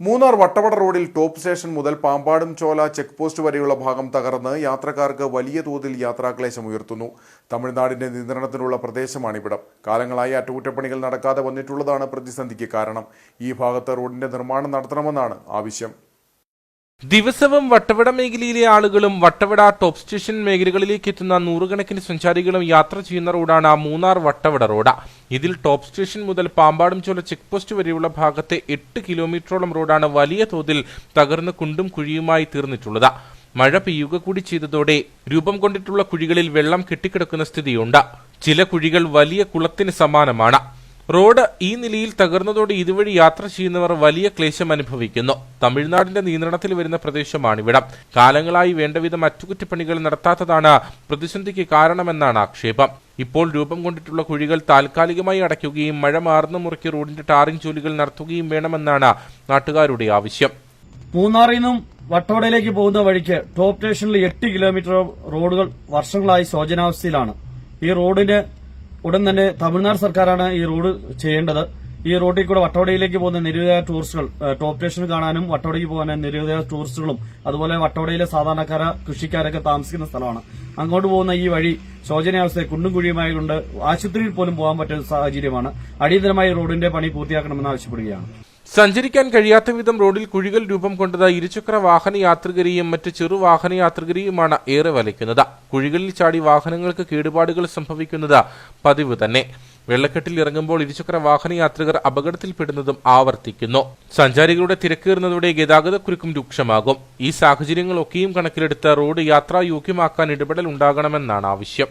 മൂന്നാർ വട്ടവട റോഡിൽ top station മുതൽ പാമ്പാടും ചോല check post വരെയുള്ള ഭാഗം തകർന്ന് യാത്രക്കാർക്ക് വലിയ തോതിൽ യാത്രാക്ലേശം ഉയർത്തുന്നു. തമിഴ്നാടിന്റെ നിയന്ത്രണത്തിലുള്ള പ്രദേശമാണിവിടം. കാലങ്ങളായി അറ്റകുറ്റപ്പണികൾ നടക്കാതെ വന്നിട്ടുള്ളതാണ് പ്രതിസന്ധിക്ക് കാരണം. ഈ ഭാഗത്ത് റോഡിന്റെ നിർമ്മാണം നടത്തണമെന്നാണ് ആവശ്യം. ദിവസവും വട്ടവട മേഖലയിലെ ആളുകളും വട്ടവട ടോപ്പ് സ്റ്റേഷൻ മേഖലകളിലേക്ക് എത്തുന്ന നൂറുകണക്കിന് സഞ്ചാരികളും യാത്ര ചെയ്യുന്ന റോഡാണ് മൂന്നാർ വട്ടവട റോഡ്. ഇതിൽ ടോപ്പ് സ്റ്റേഷൻ മുതൽ പാമ്പാടും ചോല ചെക്ക് പോസ്റ്റ് വരെയുള്ള ഭാഗത്തെ എട്ട് കിലോമീറ്ററോളം റോഡാണ് വലിയ തോതിൽ തകർന്ന് കുണ്ടും കുഴിയുമായി തീർന്നിട്ടുള്ളത്. മഴ പെയ്യുക കൂടി ചെയ്തതോടെ രൂപം കൊണ്ടിട്ടുള്ള കുഴികളിൽ വെള്ളം കെട്ടിക്കിടക്കുന്ന സ്ഥിതിയുണ്ട്. ചില കുഴികൾ വലിയ കുളത്തിന് സമാനമാണ്. റോഡ് ഈ നിലയിൽ തകർന്നതോടെ ഇതുവഴി യാത്ര ചെയ്യുന്നവർ വലിയ ക്ലേശം അനുഭവിക്കുന്നു. തമിഴ്നാടിന്റെ നിയന്ത്രണത്തിൽ വരുന്ന പ്രദേശമാണ് പ്രദേശമാണിവിടം. കാലങ്ങളായി വേണ്ടവിധം അറ്റകുറ്റപ്പണികൾ നടത്താത്തതാണ് പ്രതിസന്ധിക്ക് കാരണമെന്നാണ് ആക്ഷേപം. ഇപ്പോൾ രൂപം കൊണ്ടിട്ടുള്ള കുഴികൾ താൽക്കാലികമായി അടയ്ക്കുകയും മഴ മാറുന്ന മുറയ്ക്ക് റോഡിന്റെ ടാറിംഗ് ജോലികൾ നടത്തുകയും വേണമെന്നാണ് നാട്ടുകാരുടെ ആവശ്യം. മൂന്നാറിൽ നിന്നും വട്ടവടയിലേക്ക് പോകുന്ന വഴിക്ക് ടോപ്പ് സ്റ്റേഷനിൽ എട്ട് കിലോമീറ്റർ റോഡുകൾ വർഷങ്ങളായി ശോചനാവസ്ഥയിലാണ്. ഈ റോഡിന് ഉടൻ തന്നെ തമിഴ്നാട് സർക്കാരാണ് ഈ റോഡ് ചെയ്യേണ്ടത്. ഈ റോഡിൽ കൂടെ വട്ടവടയിലേക്ക് പോകുന്ന നിരവധിയായ ടൂറിസ്റ്റുകൾ ടോപ്പ് സ്റ്റേഷൻ കാണാനും വട്ടവടയ്ക്ക് പോകാനും നിരവധിയായ ടൂറിസ്റ്റുകളും അതുപോലെ വട്ടോടയിലെ സാധാരണക്കാര കൃഷിക്കാരൊക്കെ താമസിക്കുന്ന സ്ഥലമാണ്. അങ്ങോട്ട് പോകുന്ന ഈ വഴി ശോചനീയാവസ്ഥ കുണ്ടും കുഴിയുമായതുകൊണ്ട് ആശുപത്രിയിൽ പോലും പോകാൻ പറ്റുന്ന സാഹചര്യമാണ്. അടിയന്തരമായി റോഡിന്റെ പണി പൂർത്തിയാക്കണമെന്ന് ആവശ്യപ്പെടുകയാണ്. സഞ്ചരിക്കാൻ കഴിയാത്ത വിധം റോഡിൽ കുഴികൾ രൂപം കൊണ്ടത് ഇരുചക്ര വാഹന യാത്രികരെയും മറ്റ് ചെറു വാഹന യാത്രികരെയുമാണ് ഏറെ വലയ്ക്കുന്നത്. കുഴികളിൽ ചാടി വാഹനങ്ങൾക്ക് കേടുപാടുകൾ സംഭവിക്കുന്നത് പതിവ് തന്നെ. വെള്ളക്കെട്ടിൽ ഇറങ്ങുമ്പോൾ ഇരുചക്ര വാഹന യാത്രികർ അപകടത്തിൽപ്പെടുന്നതും ആവർത്തിക്കുന്നു. സഞ്ചാരികളുടെ തിരക്കേറുന്നതോടെ ഗതാഗതക്കുരുക്കും രൂക്ഷമാകും. ഈ സാഹചര്യങ്ങളൊക്കെയും കണക്കിലെടുത്ത് റോഡ് യാത്രായോഗ്യമാക്കാൻ ഇടപെടൽ ഉണ്ടാകണമെന്നാണ് ആവശ്യം.